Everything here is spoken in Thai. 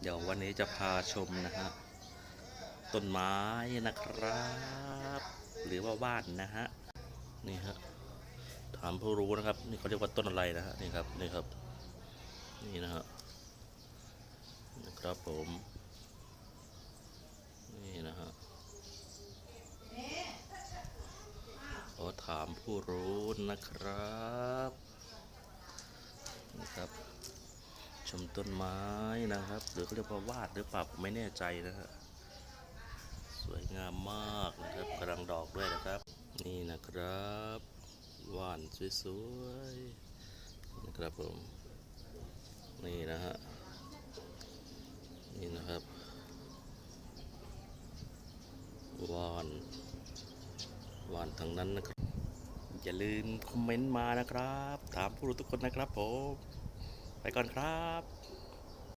เดี๋ยววันนี้จะพาชมนะฮะต้นไม้นะครับ หรือว่าว่านนะฮะนี่ฮะถามผู้รู้นะครับ นี่เขาเรียกว่าต้นอะไรนะฮะนี่ครับนี่ครับ นี่นะฮะนะครับผมนี่นะฮะขอถามผู้รู้นะครับนี่ครับ ชมต้นไม้นะครับ หรือเขาเรียกว่าวาดหรือเปล่าผมไม่แน่ใจนะฮะสวยงามมากนะครับกำลังดอกด้วยนะครับ นี่นะครับว่านสวยๆนะครับผมนี่นะฮะนี่นะครับวานวานทั้งนั้นนะครับ อย่าลืมคอมเมนต์มานะครับ ถามผู้รู้ทุกคนนะครับผม ไปก่อนครับ